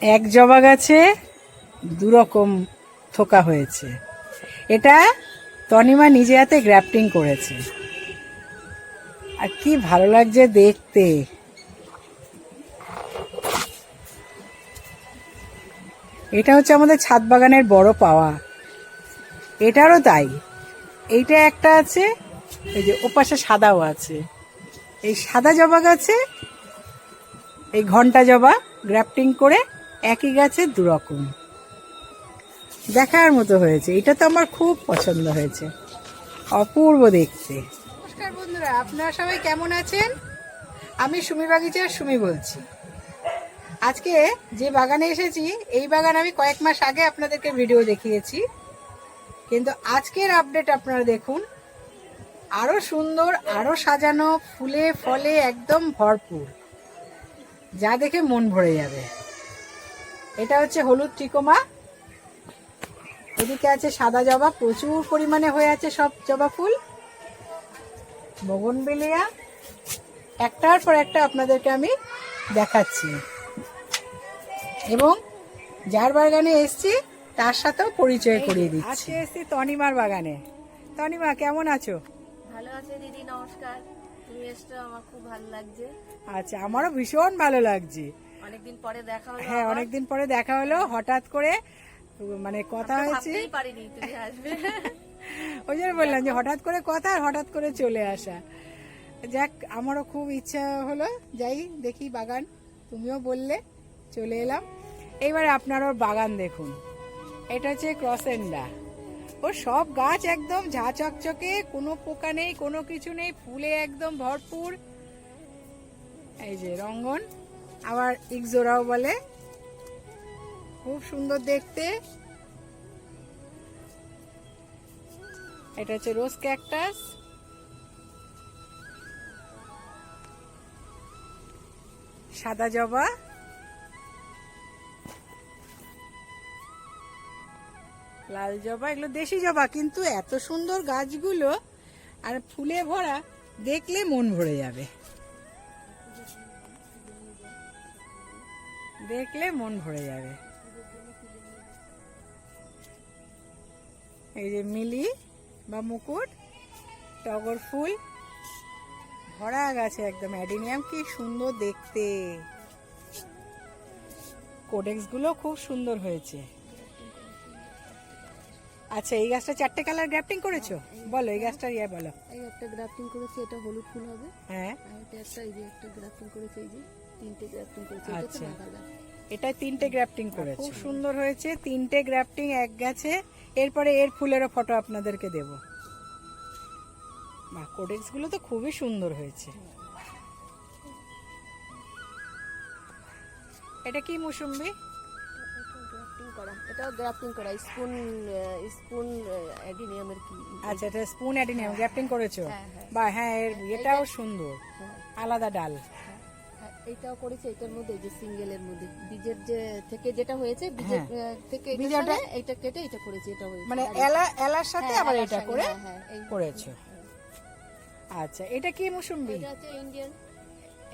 এক জবা গাছে দুরকম থোকা হয়েছে। এটা তনিমা নিজে হাতে গ্রাফটিং করেছে। আর কি ভালো লাগছে দেখতে। এটা হচ্ছে আমাদের ছাদ বাগানের বড় পাওয়া। এটারও তাই। এইটা একটা আছে, এই যে ওপাশে সাদাও আছে। এই সাদা জবা গাছে এই ঘণ্টা জবা গ্রাফটিং করে একই গাছে দুরকম দেখার মতো হয়েছে। এটা তো আমার খুব পছন্দ হয়েছে। অপূর্ব দেখতে। নমস্কার বন্ধুরা, আপনারা সবাই কেমন আছেন? আমি সুমি বাগিচার সুমি বলছি। আজকে যে বাগানে এসেছি, এই বাগান আমি কয়েক মাস আগে আপনাদেরকে ভিডিও দেখিয়েছি। কিন্তু আজকের আপডেট আপনারা দেখুন, আরও সুন্দর, আরও সাজানো, ফুলে, ফলে একদম ভরপুর। যা দেখে মন ভরে যাবে। এটা হচ্ছে হলুদ টিকোমা। এদিকে আছে সাদা জবা প্রচুর পরিমাণে হয়ে আছে সব জবা ফুল। বগনবেলিয়া। একটার পর একটা আপনাদেরকে আমি দেখাচ্ছি। এবং যার বাগানে এসছি তার সাথেও পরিচয় করিয়ে দিচ্ছি। আজকে এসছি তনিমার বাগানে। তনিমা কেমন আছো? ভালো আছে দিদি নমস্কার। তুমি এসছো আমার খুব ভালো লাগছে। আচ্ছা আমারও ভীষণ ভালো লাগছে। অনেকদিন পরে দেখা হলো হ্যাঁ অনেকদিন পরে দেখা হলো হঠাৎ করে মানে কথা হয়েছে। পারিনি তুমি আসবে। ওই জন্য বললাম যে হঠাৎ করে কথা আর হঠাৎ করে চলে আসা। যাক আমারও খুব ইচ্ছা হলো। যাই দেখি বাগান। তুমিও বললে চলে এলাম। এইবারে আপনার ওর বাগান দেখুন। এটা হচ্ছে ক্রসেন্ডা। ও সব গাছ একদম ঝা চকচকে কোনো পোকা নেই কোনো কিছু নেই ফুলে একদম ভরপুর। এই যে রঙ্গন। আবার ইকজোরাও বলে। খুব সুন্দর দেখতে। এটা হচ্ছে রোজ ক্যাকটাস। সাদা জবা। লাল জবা, এগুলো দেশি জবা, কিন্তু এত সুন্দর গাছগুলো আর ফুলে ভরা, দেখলে মন ভরে যাবে। দেখলে মন ভরে যাবে। এই যে মিলি বা মুকুট টগর ফুল ভরা গেছে একদম অ্যাডিনিয়াম কি সুন্দর দেখতে। কোডেক্সগুলো খুব সুন্দর হয়েছে। আচ্ছা এই গাছটা চারটে কালার গ্রাফটিং করেছ? বলো এই গাছটার ইয়ে বলো। এই একটা গ্রাফটিং করেছি এটা হলুদ ফুল হবে। হ্যাঁ। আর এটা একটা এই যে একটা গ্রাফটিং করেছি এই যে তিনটে গ্রাফটিং করেছে এটা আচ্ছা। এটাই তিনটে গ্রাফটিং করেছে। খুব সুন্দর হয়েছে তিনটে গ্রাফটিং এক গেছে। এরপরে এর ফুলেরও ফটো আপনাদেরকে দেব। বা কোডেক্সগুলো তো খুবই সুন্দর হয়েছে। এটা কি মুসুম্বি? গ্রাফটিং করা এটাও গ্রাফটিং করা স্পুন স্পুন অ্যাডিনিয়ামের কি? আচ্ছা এটা স্পুন অ্যাডিনিয়াম গ্রাফটিং করেছ? হ্যাঁ, হ্যাঁ। বা হ্যাঁ এর এটাও সুন্দর। হ্যাঁ, আলাদা ডাল। এইটাও করেছে এটার মধ্যে এই যে সিঙ্গেলের মধ্যে বীজের যে থেকে যেটা হয়েছে বীজের থেকে এটা সরে কেটে এটা করেছে এটা হয়েছে। মানে এলা এলার সাথে হ্যাঁ, আবার এটা করে হ্যাঁ, হ্যাঁ, করেছ। আচ্ছা এটা কি মুসুম্বি এটা হচ্ছে ইন্ডিয়ান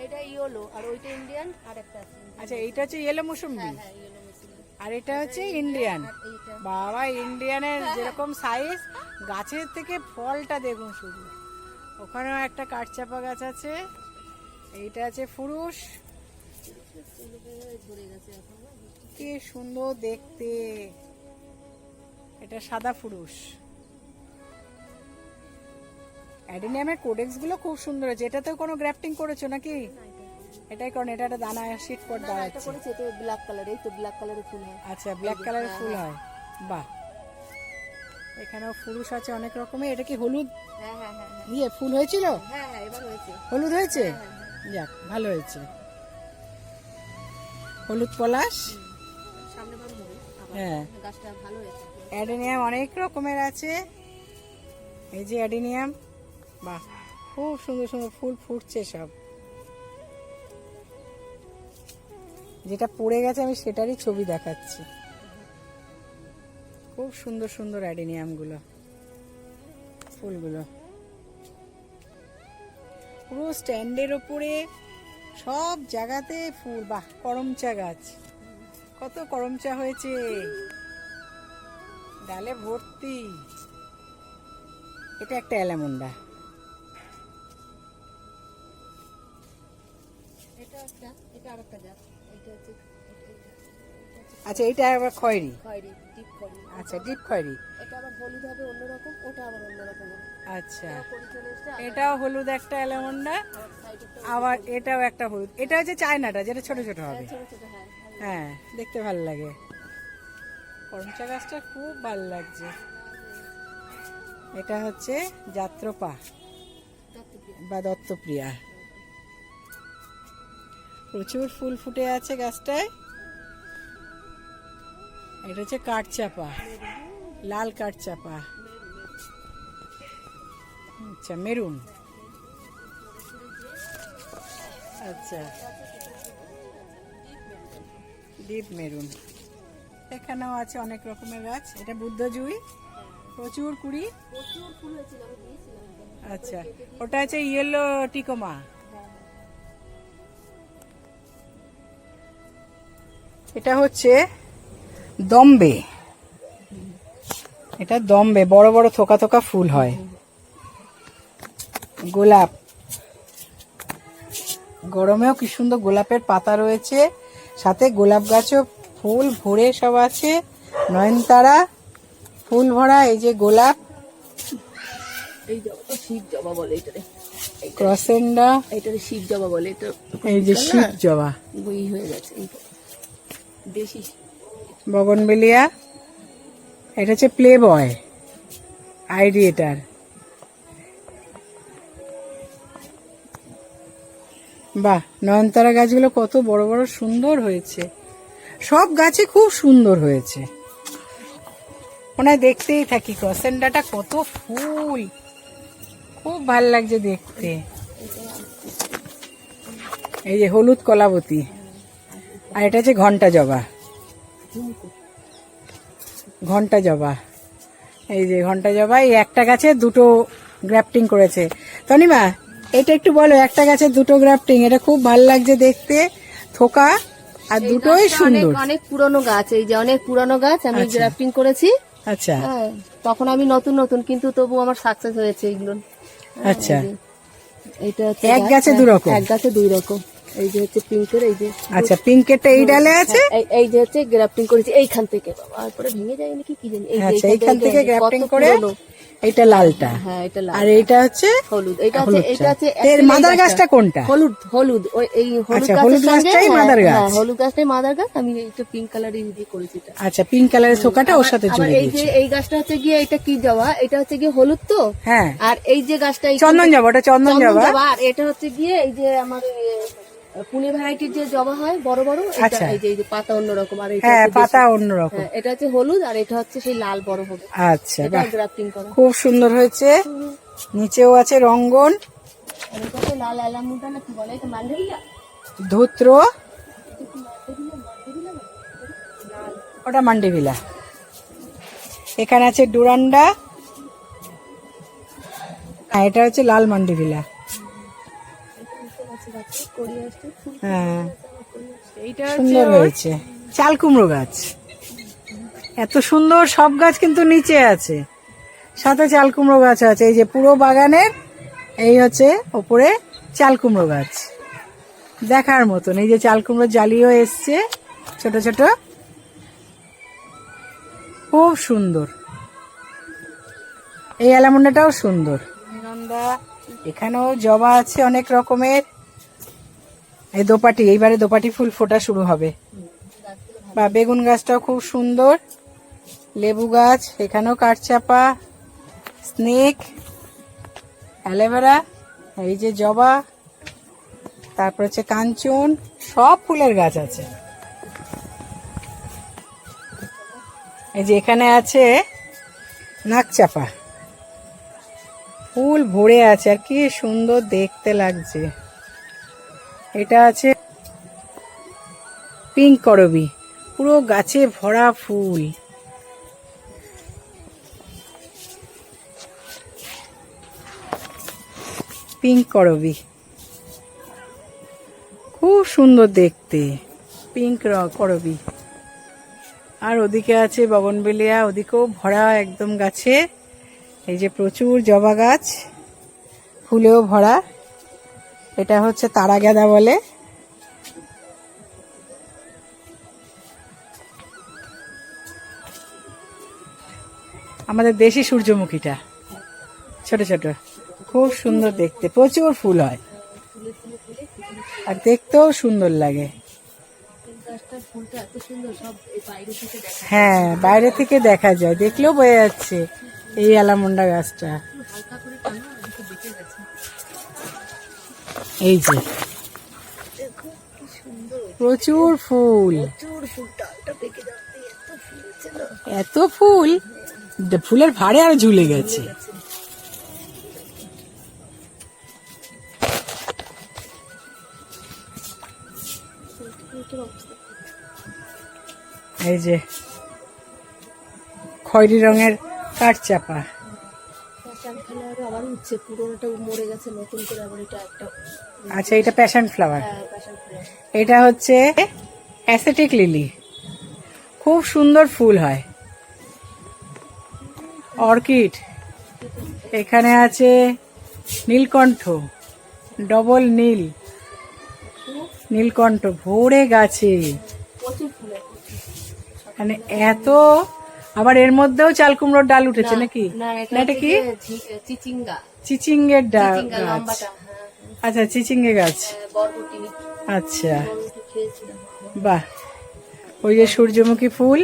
এটা ইয়েলো আর ওইটা ইন্ডিয়ান আর একটা আছে আচ্ছা এইটা হচ্ছে ইয়েলো মুসুম্বি হ্যাঁ হ্যাঁ আর এটা হচ্ছে ইন্ডিয়ান বাবা ইন্ডিয়ানের যেরকম সাইজ গাছের থেকে ফলটা দেখুন শুধু। ওখানেও একটা কাঠচাপা গাছ আছে। এইটা আছে ফুরুষ। কি সুন্দর দেখতে। এটা সাদা ফুরুষ। অ্যাডিনিয়ামের কোডেক্সগুলো খুব সুন্দর আছে। এটাতেও কোনো গ্রাফটিং করেছ নাকি? এটাই কারণ এটা একটা দানা শীট পর এটা দাঁড়াচ্ছে করেছে এটা ব্ল্যাক কালার এই তো ব্ল্যাক কালারের ফুল হয়। আচ্ছা ব্ল্যাক কালারের ফুল হয়। বাহ। এখানেও ফুরুষ আছে অনেক রকমের। এটা কি হলুদ? হ্যাঁ হ্যাঁ হ্যাঁ হ্যাঁ। ইয়ে ফুল হয়েছিল? হ্যাঁ হ্যাঁ এবার হয়েছে। হলুদ হয়েছে? হ্যাঁ, যাক ভালো হয়েছে। হলুদ পলাশ? হ্যাঁ। অ্যাডেনিয়াম অনেক রকমের আছে। এই যে অ্যাডেনিয়াম বাহ খুব সুন্দর সুন্দর ফুল ফুটছে সব। যেটা পড়ে গেছে আমি সেটারই ছবি দেখাচ্ছি। খুব সুন্দর সুন্দর অ্যাডেনিয়ামগুলো ফুলগুলো। পুরো স্ট্যান্ডের ওপরে সব জায়গাতে ফুল। বাহ করমচা গাছ। কত করমচা হয়েছে। ডালে ভর্তি। এটা একটা অ্যালামন্ডা। এটা একটা এটা আরেকটা জাত। হচ্ছে আচ্ছা এটা আবার খয়েরি? আচ্ছা ডিপ খয়েরি। এটা আবার হলুদ হবে অন্যরকম ওটা আবার অন্যরকম আচ্ছা। এটাও হলুদ একটা অ্যালামন্ডা আবার এটাও একটা হলুদ। এটা হচ্ছে চায়নাটা যেটা ছোট ছোট হবে। ছোট ছোট হ্যাঁ। হ্যাঁ দেখতে ভালো লাগে। করমচা গাছটা খুব ভালো লাগছে। এটা হচ্ছে যাত্রপা বা দত্তপ্রিয়া। প্রচুর ফুল ফুটে আছে গাছটায়। এটা হচ্ছে কাঠচাপা লাল কাঠচাপা। আচ্ছা মেরুন। আচ্ছা। Deep maroon. এখানেও আছে অনেক রকমের গাছ। এটা বুদ্ধজুই প্রচুর কুড়ি। আচ্ছা ওটা আছে ইয়েলো টিকোমা। এটা হচ্ছে দম্বে। এটা দম্বে, বড় বড় থোকা থোকা ফুল হয়। গোলাপ। গরমেও কি সুন্দর গোলাপের পাতা রয়েছে। সাথে গোলাপ গাছও ফুল ভরে সব আছে। নয়নতারা ফুল ভরা এই যে গোলাপ। এই শিব জবা বলে এটারে। ক্রসেন্ডা। এটারে শিব জবা বলে। এটা এই যে শিব জবা। বই হয়ে গেছে দেশি বগনবেলিয়া। এটা হচ্ছে প্লে বয় আইডিয়েটার। বাহ, নয়নতারা গাছগুলো কত বড় বড় সুন্দর হয়েছে। সব গাছে খুব সুন্দর হয়েছে। ওনায় দেখতেই থাকি, ক্রসেন্ডাটা কত ফুল। খুব ভালো লাগছে দেখতে। এই যে হলুদ কলাবতী, আর এটা হচ্ছে ঘণ্টা জবা। ঘণ্টা জবা। এই যে ঘণ্টা জবা, এই একটা গাছে দুটো গ্রাফটিং করেছে। তনিমা এটা একটু বলো একটা গাছে দুটো গ্রাফটিং এটা খুব ভালো লাগছে দেখতে থোকা আর দুটোই সুন্দর। অনেক পুরনো গাছ এই যে অনেক পুরনো গাছ আমি আচ্ছা। গ্রাফটিং করেছি। আচ্ছা। হ্যাঁ তখন আমি নতুন নতুন কিন্তু তবু আমার সাকসেস হয়েছে এগুলো। হ্যাঁ, আচ্ছা। হচ্ছে এক গাছে হ্যাঁ, দু রকম? এক গাছে দুই রকম এই যে হচ্ছে পিঙ্কের এই যে আচ্ছা পিঙ্কেরটা এই ডালে আছে? হ্যাঁ, এই- এই যে হচ্ছে গ্রাফটিং করেছি এইখান থেকে। বাবা, তারপরে ভেঙে যায় নাকি কি জানি। এই যে আচ্ছা এইখান থেকে গ্রাফটিং করে। এটা লালটা। হ্যাঁ এটা লাল আর এইটা হচ্ছে হলুদ। এটা হচ্ছে এটা হচ্ছে এর মাদার গাছটা কোনটা? হলুদ হলুদ। ওই এই হলুদ আচ্ছা, হলুদ গাছটাই হ্যাঁ, মাদার গাছ। হ্যাঁ, হলুদ গাছটাই মাদার গাছ। আমি একটু পিঙ্ক কালারের দিয়ে করেছি এটা। আচ্ছা পিঙ্ক কালারের থোকাটা ওর সাথে জুড়ে এই যে এই গাছটা হচ্ছে গিয়ে এটা কি জবা? এটা হচ্ছে গিয়ে হলুদ তো? হ্যাঁ। আর এই যে গাছটা চন্দন জবা ওটা চন্দন জবা। আর এটা হচ্ছে গিয়ে এই যে আমার পুনে ভ্যারাইটির যে জবা হয় বড় বড় এটা আচ্ছা। এই যে পাতা অন্যরকম আর এটা হ্যাঁ পাতা। অন্যরকম। হ্যাঁ, এটা হচ্ছে হলুদ আর এটা হচ্ছে সেই লাল বড় হবে আচ্ছা এটা গ্রাফটিং করা। খুব সুন্দর হয়েছে। নিচেও আছে রঙ্গন। আর এটা হচ্ছে লাল অ্যালামুটা না কি বলে এটা মান্ডারিয়া ধূত্র। ওটা মান্ডিভিলা। এখানে আছে ডুরান্ডা। হ্যাঁ এটা হচ্ছে লাল মান্ডিভিলা। হ্যাঁ। এইটা সুন্দর হয়েছে। চাল কুমড়ো গাছ। এত সুন্দর সব গাছ কিন্তু নিচে আছে। সাথে চাল কুমড়ো গাছ আছে। এই যে পুরো বাগানের এই হচ্ছে ওপরে চাল কুমড়ো গাছ। দেখার মতন। এই যে চাল কুমড়ো জালিও এসছে ছোট ছোট। খুব সুন্দর। এই অ্যালামন্ডাটাও সুন্দর। এখানেও জবা আছে অনেক রকমের। এই দোপাটি, এইবারে দোপাটি ফুল ফোটা শুরু হবে। বা বেগুন গাছটাও খুব সুন্দর। লেবু গাছ, এখানেও কাঠচাপা, স্নেক, অ্যালোভেরা, এই যে জবা, তারপর হচ্ছে কাঞ্চন, সব ফুলের গাছ আছে। এই যে এখানে আছে নাকচাপা। ফুল ভরে আছে, আর কি সুন্দর দেখতে লাগছে। এটা আছে পিঙ্ক করবি পুরো গাছে ভরা ফুল। পিঙ্ক করবি খুব সুন্দর দেখতে পিঙ্ক করবি আর ওদিকে আছে বগনবেলিয়া, ওদিকেও ভরা একদম গাছে। এই যে প্রচুর জবা গাছ, ফুলেও ভরা। এটা হচ্ছে তারা গাঁদা বলে। আমাদের দেশি সূর্যমুখীটা, ছোট ছোট, খুব সুন্দর দেখতে, প্রচুর ফুল হয়। আর দেখতেও সুন্দর লাগে। হ্যাঁ বাইরে থেকে দেখা যায়, দেখলেও বোঝা যাচ্ছে এই অ্যালামন্ডা গাছটা। এই যে। প্রচুর ফুল। এত ফুল? ফুলের ভারে আর ঝুলে গেছে। এই যে, খয়েরি রঙের প্যাশন ফ্লাওয়ার আবার উঠছে, পুরোনোটা মরে গেছে, নতুন করে আবার এটা একটা আচ্ছা এটা প্যাশন ফ্লাওয়ার এটা হচ্ছে অ্যাসেটিক লিলি খুব সুন্দর ফুল হয়। অর্কিড। এখানে আছে নীলকণ্ঠ। ডবল নীল। নীলকণ্ঠ ভরে গাছে। মানে এত আবার এর মধ্যেও চাল কুমড়োর ডাল উঠেছে নাকি? না এটা কি? চিচিঙ্গা। চিচিঙ্গের ডাল গাছ। আচ্ছা চিচিঙ্গে গাছ। আচ্ছা। বাহ। ওই যে সূর্যমুখী ফুল।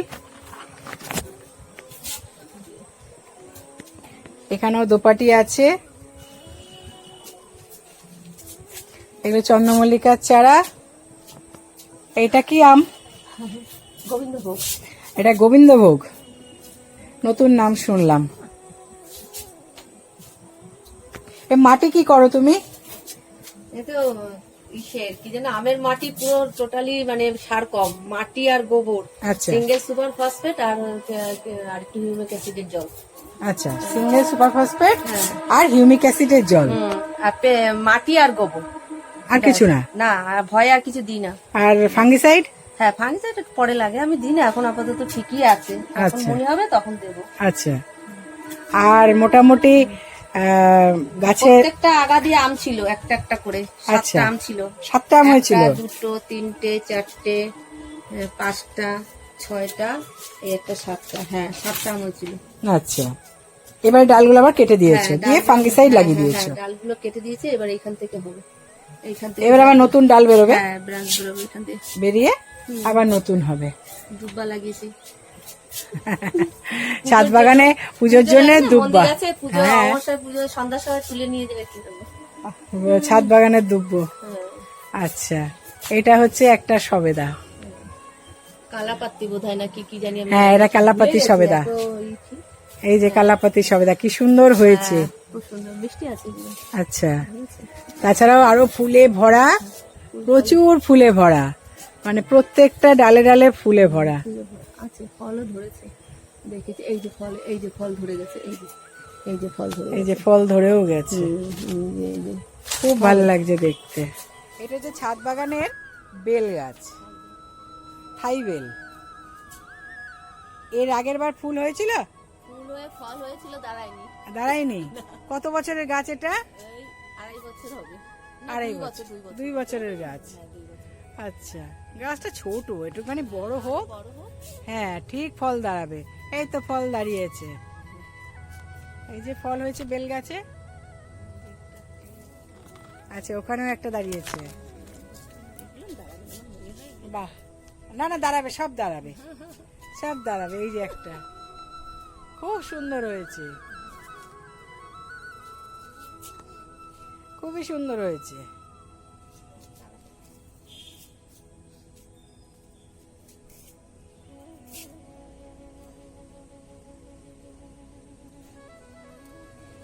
এখানেও দোপাটি আছে। এগুলো চন্দ্রমল্লিকার চারা। এটা কি আম? গোবিন্দভোগ। এটা গোবিন্দভোগ। নতুন নাম শুনলাম। এ মাটি কি করো তুমি? এই তো ইসের কি যেন আমের মাটি পুরো টোটালি মানে সার কম মাটি আর গোবর। সিঙ্গেল সুপার ফসফেট আর আর একটু হিউমিক অ্যাসিডের জল। আচ্ছা সিঙ্গেল সুপার ফসফেট। আর হিউমিক অ্যাসিডের জল। মাটি আর গোবর। আর কিছু না? না ভয় আর কিছু দিই না। আর ফাঙ্গিসাইড হ্যাঁ ফাঙ্গিসাইড পরে লাগে আমি দিই না এখন আপাতত ঠিকই আছে। এখন আচ্ছা। মনে হবে তখন দেবো। আচ্ছা। আর মোটামুটি গাছের প্রত্যেকটা আগা দিয়ে আম ছিল একটা একটা করে। আচ্ছা। সাতটা আম ছিল। সাতটা আম হয়েছিল? দুটো তিনটে চারটে পাঁচটা ছয়টা একটা সাতটা হ্যাঁ সাতটা আম হয়েছিল। আচ্ছা। এবার ডালগুলো আবার কেটে দিয়েছ হ্যাঁ, দিয়ে ফাঙ্গিসাইড হ্যাঁ, লাগিয়ে হ্যাঁ, দিয়েছ। ডালগুলো কেটে দিয়েছে এবার এখান থেকে হবে। এইখান থেকে এবার আবার নতুন ডাল বেরোবে? হ্যাঁ ব্রাঞ্চ বেরোবে এখান থেকে। বেরিয়ে আবার নতুন হবে। দুব্বা লাগিয়েছি। ছাদ বাগানে পুজোর জন্য দুব্বা। হ্যাঁ। সন্ধ্যার সময় তুলে নিয়ে যাবে ছাদ বাগানের দুব্বো। হ্যাঁ। আচ্ছা এটা হচ্ছে একটা সবেদা। কালাপাত্তি বোধ হয় না কি কি জানি হ্যাঁ এটা কালাপাতি সবেদা। এই? যে কালাপাতি সবেদা কি সুন্দর হয়েছে। আছে। এগুলো। আচ্ছা তাছাড়াও আরও ফুলে ভরা প্রচুর ফুলে ভরা। মানে প্রত্যেকটা ডালে ডালে ফুলে ভরা। আছে ফলও ধরেছে। দেখেছি এই যে ফল এই যে ফল ধরে গেছে এই যে এই যে ফল ধরে এই যে ফল ধরেও গেছে। এই যে খুব ভালো লাগছে দেখতে। এটা যে ছাদ বাগানের বেল গাছ। থাই বেল। এর আগের বার ফুল হয়েছিল? ফুল হয়ে ফল হয়েছিল দাঁড়ায়নি। দাঁড়ায়নি? কত বছরের গাছ এটা? এই আড়াই বছর হবে। আড়াই দুই বছর। দুই বছরের গাছ। হ্যাঁ। আচ্ছা। গাছটা ছোট, একটুখানি বড় হোক। হ্যাঁ ঠিক ফল দাঁড়াবে। এই তো ফল দাঁড়িয়েছে। এই যে ফল হয়েছে বেল গাছে আচ্ছা ওখানেও একটা দাঁড়িয়েছে। বাহ! না না, দাঁড়াবে, সব দাঁড়াবে। সব দাঁড়াবে, এই যে একটা। খুব সুন্দর হয়েছে। খুবই সুন্দর হয়েছে।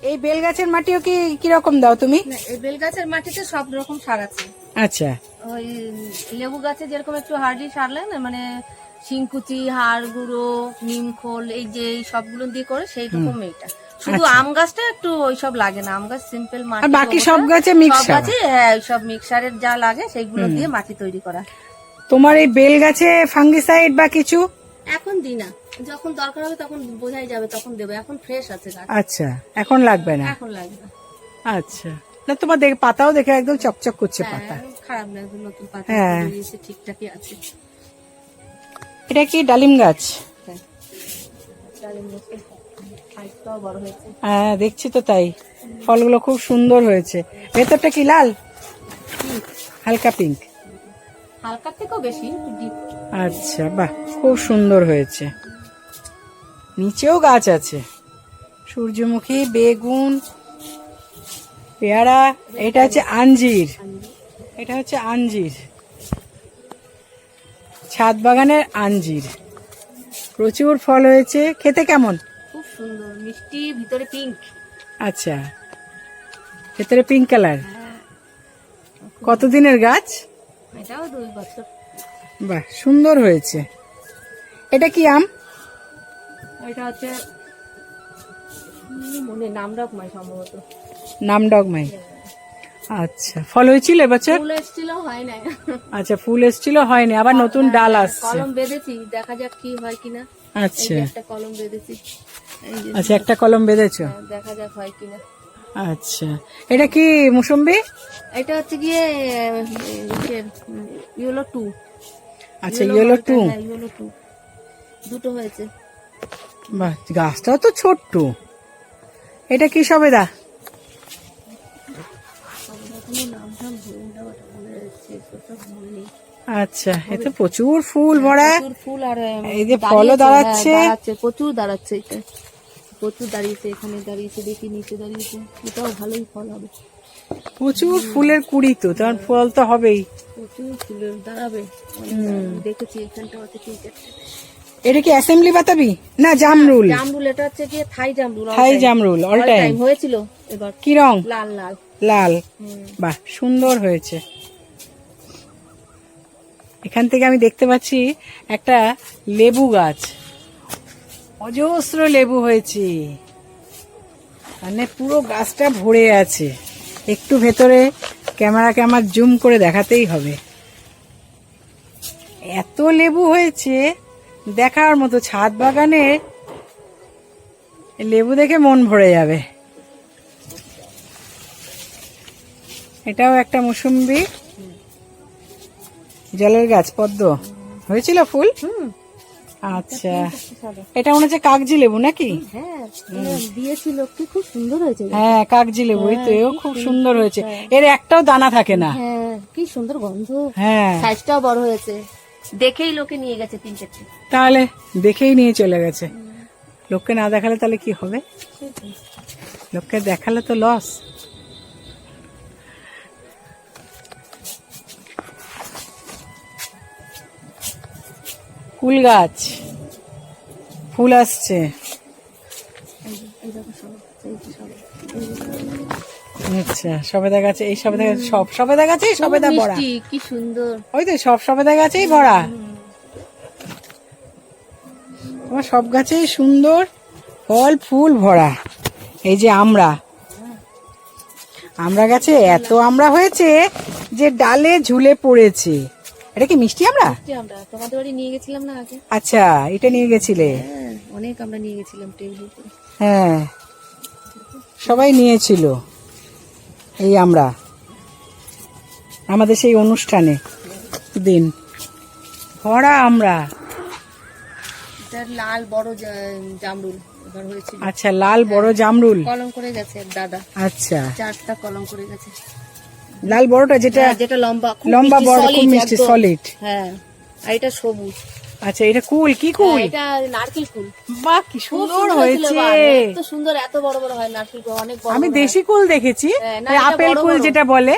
এই বেল গাছের মাটিও কি কীরকম দাও তুমি? এই বেল গাছের মাটিতে সব রকম সার আছে। আচ্ছা। ওই লেবু গাছে যেরকম একটু হার্ডি সার লাগে না মানে শিংকুচি হাড় গুঁড়ো নিমখোল এই যে সবগুলো দিয়ে করে সেই রকম এইটা শুধু আম গাছটা একটু ওইসব লাগে না আম গাছ সিম্পল মাটি আর বাকি সব গাছে মিক্সার গাছে হ্যাঁ সব মিক্সারের যা লাগে সেইগুলো দিয়ে মাটি তৈরি করা। তোমার এই বেল গাছে ফাঙ্গিসাইড বা কিছু? এখন দিই না। যখন দরকার হবে তখন বোঝাই যাবে তখন দেবো। এখন ফ্রেশ আছে গাছ। আচ্ছা এখন লাগবে না? এখন লাগবে। না। আচ্ছা। না তোমার দেখ পাতাও দেখে একদম চকচক করছে হ্যাঁ, পাতা। খারাপ না নতুন পাতা হ্যাঁ। বেরিয়েছে ঠিকঠাকই আছে। এটা কি ডালিম গাছ? হ্যাঁ। হ্যাঁ দেখছি তো তাই। ফলগুলো খুব সুন্দর হয়েছে। ভেতরটা কি লাল? হালকা পিঙ্ক। হালকার থেকেও বেশি একটু ডিপ আচ্ছা বাহ খুব সুন্দর হয়েছে। নিচেও গাছ আছে। সূর্যমুখী বেগুন পেয়ারা এটা হচ্ছে আঞ্জির। এটা হচ্ছে আঞ্জির। ছাদ বাগানের আঞ্জির। প্রচুর ফল হয়েছে। খেতে কেমন? খুব সুন্দর মিষ্টি ভিতরে পিঙ্ক আচ্ছা ভেতরে পিঙ্ক কালার কতদিনের গাছ? এটাও দুই বছর। বাহ সুন্দর হয়েছে। এটা কি আম? এটা হচ্ছে মনে নাম রাখমাই সম্ভবত। নাম ডগমাই? আচ্ছা ফল হয়েছিল এবছর? ফুল এসছিল হয় না আচ্ছা ফুল এসছিল হয়নি আবার নতুন ডাল আসছে। কলম বেঁধেছি দেখা যাক কি হয় কিনা। আচ্ছা। একটা কলম বেঁধেছি। আচ্ছা একটা কলম বেঁধেছো? হ্যাঁ, দেখা যাক হয় কিনা। আচ্ছা। এটা কি মুসম্বি? এটা হচ্ছে গিয়ে ইয়েলো টু। আচ্ছা ইয়েলো টু। Yellow two. দুটো হয়েছে। বাহ গাছটাও তো ছোট্ট। এটা কি সবেদা? আচ্ছা এতে প্রচুর ফুল ভরা ফুল আর এই যে ফলও হ্যাঁ, দাঁড়াচ্ছে। দাঁড়াচ্ছে প্রচুর দাঁড়াচ্ছে এটা প্রচুর দাঁড়িয়েছে এখানে দাঁড়িয়েছে দেখি নিচে দাঁড়িয়েছে। এটাও ভালোই ফল হবে। প্রচুর ফুলের কুড়ি তো তখন ফল তো হবেই। প্রচুর ফুলের দাঁড়াবে। দেখেছি এখানটা হচ্ছে চারটে এটা কি অ্যাসেম্বলি বাতাবি? না জামরুল। জামরুল এটা হচ্ছে গিয়ে থাই জামরুল থাই জামরুল অল টাইম হয়েছিল এবার। কি রং? লাল লাল। লাল। হুম। বাহ সুন্দর হয়েছে। এখান থেকে আমি দেখতে পাচ্ছি একটা লেবু গাছ। অজস্র লেবু হয়েছে। মানে পুরো গাছটা ভরে আছে। একটু ভেতরে ক্যামেরাকে আমার জুম করে দেখাতেই হবে। এত লেবু হয়েছে, দেখার মতো ছাদ বাগানে লেবু দেখে মন ভরে যাবে। এটাও একটা মুসুম্বি জলের গাছ পদ্ম। হয়েছিল ফুল? হুম। আচ্ছা। এটা মনে হচ্ছে কাগজি লেবু নাকি? হ্যাঁ এরা দিয়েছিল কি খুব সুন্দর হয়েছে হ্যাঁ কাগজি লেবু এই তো এও খুব সুন্দর হয়েছে। এর একটাও দানা থাকে না। হ্যাঁ কি সুন্দর গন্ধ। হ্যাঁ। সাইজটাও বড় হয়েছে। দেখেই লোকে নিয়ে গেছে তিন চারটে তাহলে দেখেই নিয়ে চলে গেছে। লোককে না দেখালে তাহলে কি হবে? লোককে দেখালে তো লস কুল গাছ ফুল আসছে। আচ্ছা সবেদা গাছে এই সবেদা গাছে সব সবেদা গাছেই সবেদা ভরা। কি সুন্দর। ওই তো সব সবেদা গাছেই ভরা। তোমার সব গাছেই সুন্দর ফল ফুল ভরা। এই যে আমরা। আমরা গাছে এত আমরা হয়েছে যে ডালে ঝুলে পড়েছে। এটা কি মিষ্টি আমরা? আমরা তোমাদের বাড়ি নিয়ে গেছিলাম না আগে? আচ্ছা এটা নিয়ে গেছিলে? হ্যাঁ অনেক আমরা নিয়ে গেছিলাম টেবিল হ্যাঁ সবাই নিয়েছিল এই আমরা আমাদের সেই অনুষ্ঠানে দিন। ভরা আমরা। লাল বড় জামরুল আচ্ছা লাল বড় জামরুল। কলম করে গেছে দাদা। আচ্ছা। চারটা কলম করে গেছে। লাল বড়টা যেটা হ্যাঁ, যেটা লম্বা লম্বা বড় খুব মিষ্টি সলিড হ্যাঁ আর এটা সবুজ। আচ্ছা এটা কুল কি কুল? হ্যাঁ, এটা নারকেল ফুল বাহ কি সুন্দর হয়েছে। এত সুন্দর এত বড় বড় হয় নারকেল ফুল অনেক বড় আমি দেশি কুল দেখেছি হ্যাঁ, আপেল কুল যেটা বলে।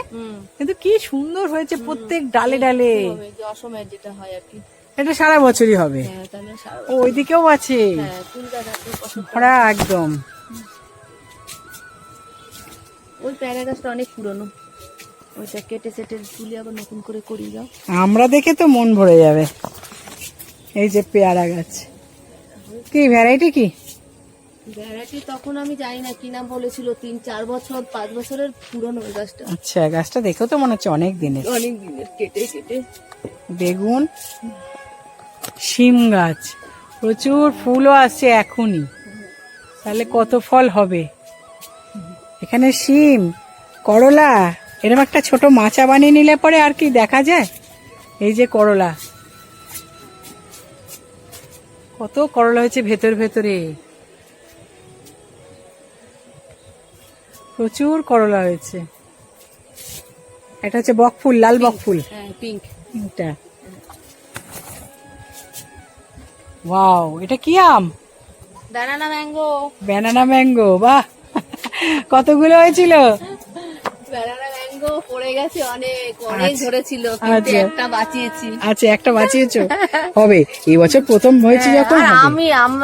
কিন্তু কি সুন্দর হয়েছে প্রত্যেক ডালে ডালে। অসমের যেটা হয় আর কি। এটা সারা বছরই হবে। ও ওইদিকেও আছে। ভরা একদম। ওই প্যারা গাছটা অনেক পুরনো। ওইটা কেটে সেটে তুলে আবার নতুন করে করি যাও আমরা দেখে তো মন ভরে যাবে। এই যে পেয়ারা গাছ। কি ভ্যারাইটি কি? ভ্যারাইটি তখন আমি জানি না কি নাম বলেছিল তিন চার বছর পাঁচ বছরের পুরনো গাছটা। আচ্ছা গাছটা দেখেও তো মনে হচ্ছে অনেক দিনের। অনেক দিনের কেটে কেটে। বেগুন শিম গাছ। প্রচুর ফুলও আসছে এখনই। তাহলে কত ফল হবে? এখানে শিম করলা এরকম একটা ছোট মাচা বানিয়ে নিলে পরে আর কি দেখা যায়? এই যে করলা। কত করলা হয়েছে ভেতর ভেতরে। প্রচুর করলা হয়েছে। এটা হচ্ছে বকফুল লাল বকফুল হ্যাঁ পিঙ্ক এটা ওয়াও এটা কি আম? ব্যানানা ম্যাঙ্গো ব্যানানা ম্যাঙ্গো বাহ! কতগুলো হয়েছিল? ব্যানানা ম্যাঙ্গো পড়ে গেছে অনেক অনেক আচ্ছা। ধরেছিল কিন্তু আচ্ছা। একটা বাঁচিয়েছি আচ্ছা একটা বাঁচিয়েছো হবে এই বছর প্রথম হয়েছে যখন আমি আম-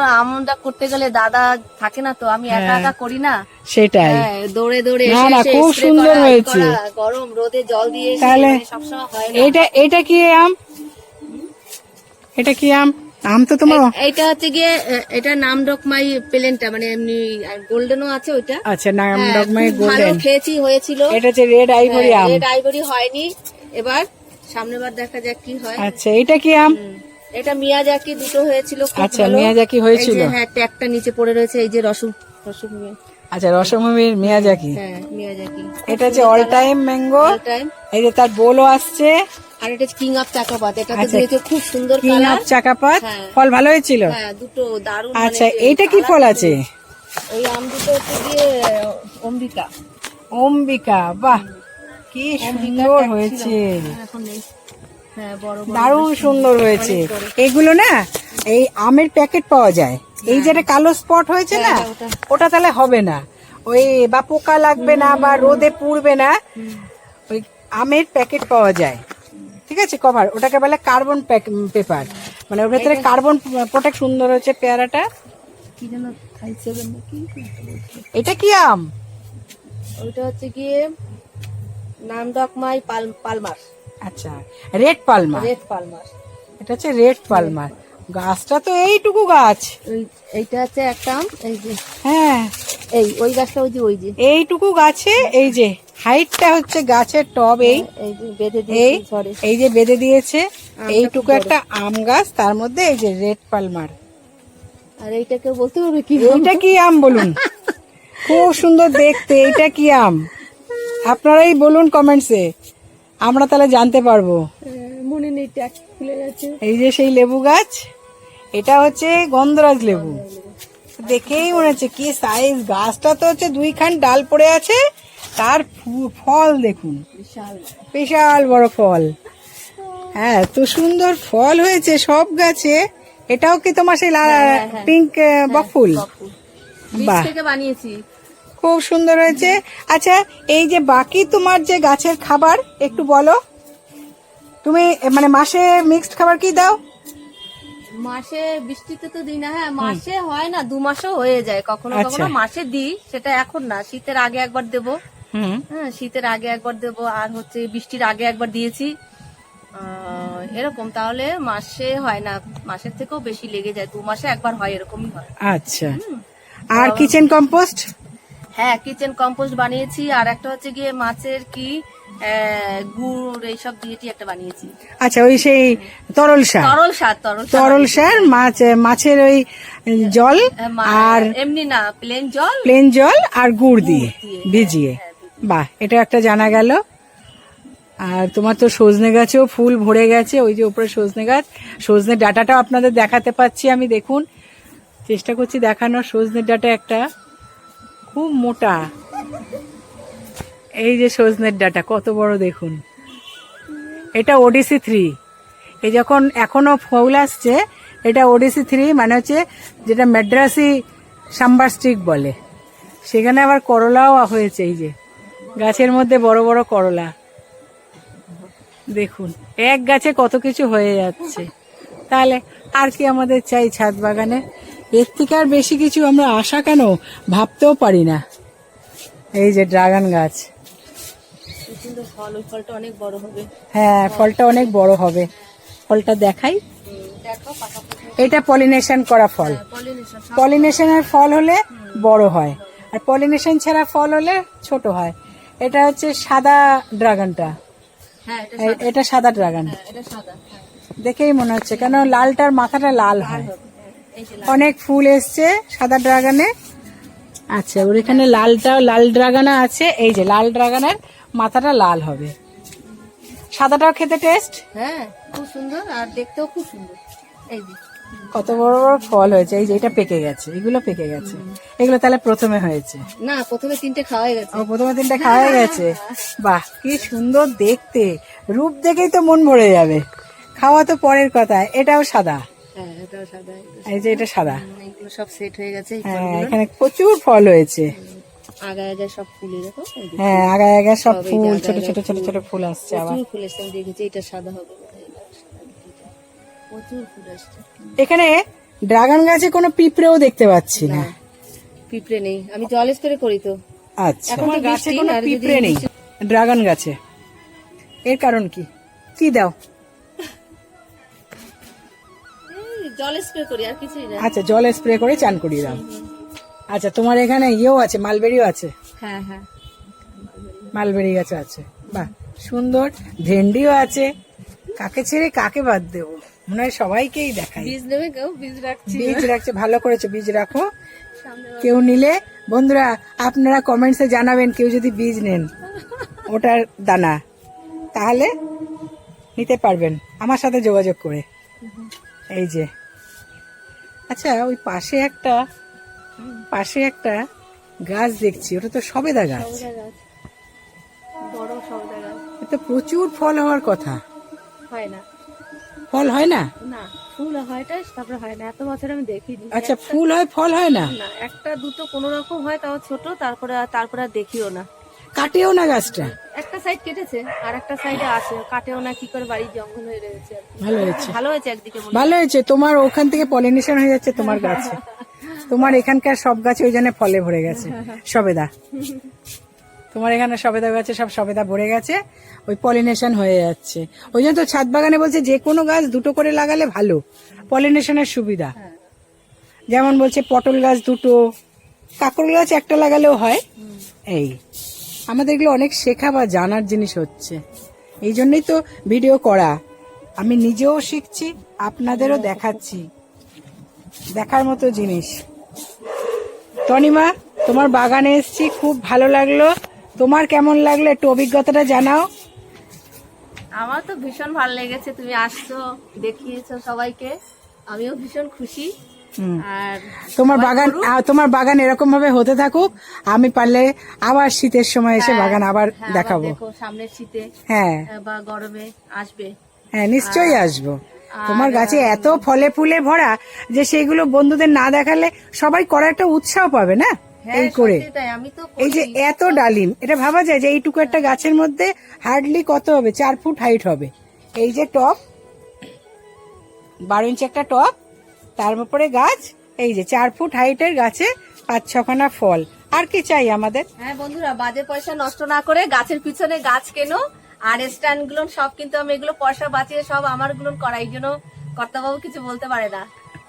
করতে গেলে দাদা থাকে না তো আমি একা হ্যাঁ। একা করি না সেটাই হ্যাঁ, দৌড়ে দৌড়ে না, না, খুব সুন্দর হয়েছে। গরম রোদে জল দিয়ে তাহলে মানে হয় এটা এটা কি আম এটা কি আম আম তো তোমার এ- এইটা হচ্ছে গিয়ে এটা নাম ডকমাই প্লেনটা মানে এমনি গোল্ডেনও আছে ওইটা। আচ্ছা নাম হ্যাঁ, ডগমাই ভালো গোল্ডেন। খেয়েছি হয়েছিল। এটা হচ্ছে রেড আইভরি আম। রেড আইভরি হয়নি। এবার সামনের বার দেখা যাক কি হয়। আচ্ছা এটা কি আম? এটা মিয়াজাকি দুটো হয়েছিল আচ্ছা, মিয়াজাকি হয়েছিল। হ্যাঁ ট্যাগটা নিচে পড়ে রয়েছে এই যে রসুন রসুন আচ্ছা রসমমির মিয়াজাকি। হ্যাঁ মিয়াজাকি। এটা হচ্ছে অল টাইম ম্যাঙ্গো। এই যে তার বোলও আসছে। আর এটা কিং অফ চাকাপাত এটা তো আচ্ছা। দিয়েছে খুব সুন্দর কিং অফ চাকাপাত হ্যাঁ। ফল ভালো হয়েছিল হ্যাঁ দুটো দারুণ আচ্ছা মানে এইটা কি ফল আছে? ওই আম দুটো হচ্ছে গিয়ে অম্বিকা। অম্বিকা বাহ কি সুন্দর হয়েছে। হ্যাঁ বড় দারুণ সুন্দর হয়েছে। এগুলো না এই আমের প্যাকেট পাওয়া যায়। এই যেটা কালো স্পট হয়েছে না হ্যাঁ, ওটা। ওটা। তাহলে হবে না। ওই বা পোকা লাগবে না বা রোদে পুড়বে না ওই আমের প্যাকেট পাওয়া যায়। ঠিক আছে কভার ওটাকে বলে কার্বন পেপার মানে ওর ভেতরে কার্বন প্রোটেক্ট সুন্দর হচ্ছে পেয়ারাটা। এটা কি আম? ওইটা হচ্ছে গিয়ে নাম ডকমাই পাল পালমার। আচ্ছা রেড পালমার। Red Palmer. এটা হচ্ছে রেড পালমার। গাছটা তো এইটুকু গাছ। ওই এইটা হচ্ছে একটা আম এই যে। হ্যাঁ। এই ওই গাছটা ওই যে ওই যে। এইটুকু গাছে এই যে হাইটটা হচ্ছে গাছের টব এই। এই যে বেঁধে এই দিয়েছি এই যে বেঁধে দিয়েছে এইটুকু একটা আম গাছ তার মধ্যে এই যে রেড পালমার। আর এইটাকে বলতে পারবে কি এইটা কি আম বলুন? খুব সুন্দর দেখতে এইটা কি আম? আপনারাই বলুন কমেন্টসে আমরা তাহলে জানতে পারব। মনে নেই ট্যাগ খুলে গেছে। এই যে সেই লেবু গাছ। এটা হচ্ছে গন্ধরাজ লেবু। দেখেই মনে হচ্ছে কি সাইজ গাছটা তো হচ্ছে দুইখান ডাল পড়ে আছে। তার ফল দেখুন। বিশাল বড় ফল। হ্যাঁ তো সুন্দর ফল হয়েছে সব গাছে। এটাও কি তোমার সেই পিঙ্ক বকফুল? বীজ বাহ। বানিয়েছি। খুব সুন্দর হয়েছে। আচ্ছা এই যে বাকি তোমার যে গাছের খাবার একটু বলো। তুমি মানে মাসে মিক্সড খাবার কি দাও? মাসে বৃষ্টিতে তো দিই না হ্যাঁ মাসে হয় না দু মাসও হয়ে যায়। কখনো আচ্ছা। কখনো মাসে দিই সেটা এখন না শীতের আগে একবার দেবো। হ্যাঁ শীতের আগে একবার দেবো আর হচ্ছে বৃষ্টির আগে একবার দিয়েছি। এরকম তাহলে মাসে হয় না মাসের থেকেও বেশি লেগে যায় দু মাসে একবার হয় এরকমই হয়। আচ্ছা। আর কিচেন কম্পোস্ট হ্যাঁ কিচেন কম্পোস্ট বানিয়েছি আর একটা হচ্ছে গিয়ে মাছের কি গুড় এইসব দিয়ে টি একটা বানিয়েছি। আচ্ছা ওই সেই তরল সার। তরল সার তরল তরল সার মাছ মাছের ওই জল হ্যাঁ, আর এমনি না প্লেন জল। প্লেন জল আর গুড় দিয়ে দিয়ে, ভিজিয়ে। বাহ এটা একটা জানা গেল। আর তোমার তো সজনে গাছেও ফুল ভরে গেছে ওই যে উপরে সজনে গাছ। সজনে ডাটাটাও আপনাদের দেখাতে পাচ্ছি আমি দেখুন। চেষ্টা করছি দেখানোর সজনে ডাটা একটা। খুব মোটা। এই যে সজনের ডাটা, কত বড় দেখুন। এটা ওডিসি থ্রি এই যখন এখনও ফুল আসছে, এটা ওডিসি থ্রি মানে হচ্ছে যেটা মেড্রাসি সাম্বার স্টিক বলে। সেখানে আবার করলাও হয়েছে এই যে। গাছের মধ্যে বড় বড় করলা। দেখুন, এক গাছে কত কিছু হয়ে যাচ্ছে। তাহলে আর কি আমাদের চাই ছাদ বাগানে? এর থেকে আর বেশি কিছু আমরা আশা কেন ভাবতেও পারি না। এই যে ড্রাগন গাছ। সুন্দর ফল ওই ফলটা অনেক বড় হবে। হ্যাঁ ফলটা অনেক বড় হবে। ফলটা দেখাই। এটা পলিনেশন করা ফল। পলিনেশন পলিনেশনের ফল। হলে বড় হয়। আর পলিনেশন ছাড়া ফল হলে ছোট হয়। এটা হচ্ছে সাদা ড্রাগনটা। হ্যাঁ এটা সাদা। ড্রাগন। হ্যাঁ, হ্যাঁ, দেখেই মনে হচ্ছে কেন লালটার মাথাটা লাল হয়। হ্যাঁ। অনেক ফুল এসছে সাদা ড্রাগনে। আচ্ছা ওর এখানে লালটাও লাল ড্রাগনা আছে। এই যে লাল ড্রাগনের মাথাটা লাল হবে। সাদাটাও খেতে টেস্ট হ্যাঁ খুব সুন্দর আর দেখতেও খুব সুন্দর। এই কত বড় বড় ফল হয়েছে এই যে এটা পেকে গেছে এগুলো পেকে গেছে। এগুলো তাহলে প্রথমে হয়েছে। না প্রথমে তিনটে খাওয়াই গেছে। ও প্রথমে তিনটে খাওয়া গেছে? বাহ কি সুন্দর দেখতে। রূপ দেখেই তো মন ভরে যাবে। খাওয়া তো পরের কথা এটাও সাদা। হ্যাঁ এটাও সাদা। এই যে এটা সাদা। সব সেট হয়ে গেছে হ্যাঁ এখানে প্রচুর ফল হয়েছে। আগায় আগায় সব ফুলে দেখো হ্যাঁ আগায় আগায় সব ফুল যে ছোট আগায় ছোট ছোট ফুল। ছোট ফুল আসছে আবার। প্রচুর ফুল এসছে আমি দেখেছি এটা সাদা হবে বোধহয়, এটা সাদা এটা। প্রচুর ফুল আসছে। এখানে ড্রাগন গাছে কোনো পিঁপড়েও দেখতে পাচ্ছি না। পিঁপড়ে নেই। আমি জল স্প্রে করি তো। আচ্ছা। আমার গাছে কোনো পিঁপড়ে নেই? ড্রাগন গাছে। এর কারণ কি? কি দাও? জল স্প্রে করি আর কিছুই না। আচ্ছা জল স্প্রে করে চান করিয়ে দাও। আচ্ছা তোমার এখানে ইয়েও আছে মালবেরিও আছে? হ্যাঁ হ্যাঁ। মালবেরি গাছ আছে। বাহ সুন্দর। ভেন্ডিও আছে। কাকে ছেড়ে কাকে বাদ দেবো? মনে হয় সবাইকেই দেখাই। বীজ নেবে কেউ? বীজ রাখছি। বীজ রাখছে ভালো করেছে বীজ রাখো। কেউ নিলে বন্ধুরা আপনারা কমেন্টসে জানাবেন কেউ যদি বীজ নেন ওটার দানা। তাহলে নিতে পারবেন আমার সাথে যোগাযোগ করে। এই যে। আচ্ছা ওই পাশে একটা পাশে একটা গাছ দেখছি ওটা তো সবেদা গাছ। এটা বড় সবেদা গাছ। এতে প্রচুর ফল হওয়ার কথা। হয় না। ফল হয় না? না ফুল হয়টা তারপরে হয় না। এত বছর আমি দেখিনি। আচ্ছা ফুল হয় ফল হয় না? না একটা দুটো কোনো রকম হয় তাও ছোট তারপরে আর- তারপরে আর দেখিও না। কাটেও না গাছটা। একটা সাইড কেটেছে আর একটা সাইডে আছে। কাটেও না কি করে বাড়ি জঙ্গল হয়ে রয়েছে ভালো হয়েছে। ভালো হয়েছে একদিকে ভালো হয়েছে। তোমার ওখান থেকে পলিনেশন হয়ে যাচ্ছে তোমার গাছে। তোমার এখানকার সব গাছে ওই জন্য ফলে ভরে গেছে। সবেদা। তোমার এখানে সবেদা গাছে সব সবেদা ভরে গেছে। ওই পলিনেশন হয়ে যাচ্ছে। ওই জন্য তো ছাদ বাগানে বলছে যে কোনো গাছ দুটো করে লাগালে ভালো। পলিনেশনের সুবিধা। হ্যাঁ। যেমন বলছে পটল গাছ দুটো। কাকর গাছ একটা লাগালেও হয়। এই। আমাদের এগুলো অনেক শেখা বা জানার জিনিস হচ্ছে। এই জন্যই তো ভিডিও করা। আমি নিজেও শিখছি, আপনাদেরও দেখাচ্ছি। দেখার মতো জিনিস। তনিমা, তোমার বাগানে এসেছি, খুব ভালো লাগল। তোমার কেমন লাগল একটু অভিজ্ঞতাটা জানাও। আমার তো ভীষণ ভালো লেগেছে, তুমি আসছো, দেখিয়েছো সবাইকে। আমিও ভীষণ খুশি। আর তোমার বাগান তোমার বাগান এরকম ভাবে হতে থাকুক আমি পারলে আবার শীতের সময় এসে বাগান আবার হ্যাঁ, দেখাবো। দেখো সামনের শীতে হ্যাঁ। বা গরমে আসবে। হ্যাঁ নিশ্চয়ই আসব। তোমার গাছে এত ফলে ফুলে ভরা যে সেগুলো বন্ধুদের না দেখালে সবাই করার একটা উৎসাহ পাবে না? হ্যাঁ এই করে। এই যে এত ডালিম এটা ভাবা যায় যে এইটুকু একটা গাছের মধ্যে হার্ডলি কত হবে? চার ফুট হাইট হবে। এই যে টপ বারো ইঞ্চি একটা টপ তার উপরে গাছ এই যে চার ফুট হাইটের গাছে পাঁচ ছখানা ফল। আর কি চাই আমাদের? হ্যাঁ বন্ধুরা বাজে পয়সা নষ্ট না করে গাছের পিছনে গাছ কেনো আর স্ট্যান্ডগুলো সব কিন্তু আমি এগুলো পয়সা বাঁচিয়ে সব আমারগুলো করা এই জন্য কর্তাবাবু কিছু বলতে পারে না।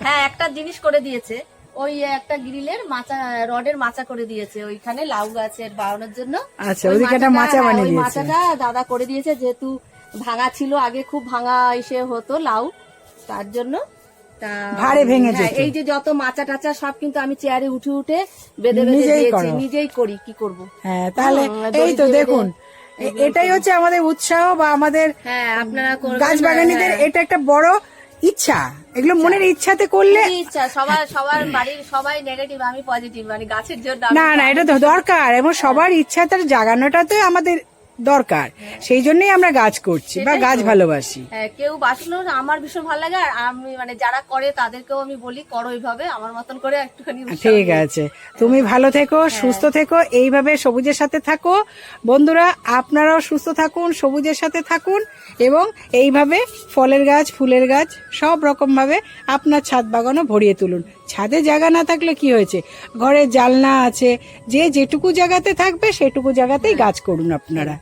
হ্যাঁ একটা জিনিস করে দিয়েছে। ওই একটা গ্রিলের মাচা রডের মাচা করে দিয়েছে। ওইখানে লাউ গাছের বাড়ানোর জন্য। আচ্ছা, ওই ওইদিকে একটা মাচা বানিয়ে দিয়েছে। মাচাটা দাদা করে দিয়েছে যেহেতু ভাঙা ছিল আগে খুব ভাঙা এসে হতো লাউ। তার জন্য ভারে ভেঙে যেত। এই যে যত মাচা টাচা সব কিন্তু আমি চেয়ারে উঠে উঠে বেঁধে বেঁধে নিজেই দিয়েছি নিজেই করি কি করব? হ্যাঁ তাহলে এই তো দেখুন এটাই হচ্ছে আমাদের উৎসাহ বা আমাদের হ্যাঁ আপনারা গাছ বাগানিদের হ্যাঁ। এটা একটা বড় ইচ্ছা। এগুলো মনের ইচ্ছাতে করলে ইচ্ছা সবার সবার বাড়ির সবাই নেগেটিভ আমি পজিটিভ মানে গাছের জন্য না না এটা তো দরকার এবং সবার ইচ্ছা তার জাগানোটা তো আমাদের দরকার। সেই জন্যই আমরা গাছ করছি বা গাছ ভালোবাসি। হ্যাঁ, কেউ বাসলেও আমার ভীষণ ভালো লাগে আর আমি মানে যারা করে তাদেরকেও আমি বলি করো এইভাবে আমার মতন করে একটুখানি ঠিক আছে। তুমি ভালো থেকো সুস্থ থেকো এইভাবে সবুজের সাথে থাকো। বন্ধুরা আপনারাও সুস্থ থাকুন সবুজের সাথে থাকুন এবং এইভাবে ফলের গাছ ফুলের গাছ সব রকম ভাবে আপনার ছাদ বাগানও ভরিয়ে তুলুন। ছাদে জায়গা না থাকলে কি হয়েছে? ঘরে জালনা আছে যে যেটুকু জায়গাতে থাকবে সেটুকু জায়গাতেই গাছ করুন আপনারা।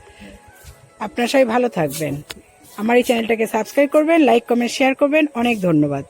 আপনারা সবাই ভালো থাকবেন। আমার এই চ্যানেলটাকে সাবস্ক্রাইব করবেন, লাইক, কমেন্ট, শেয়ার করবেন। অনেক ধন্যবাদ।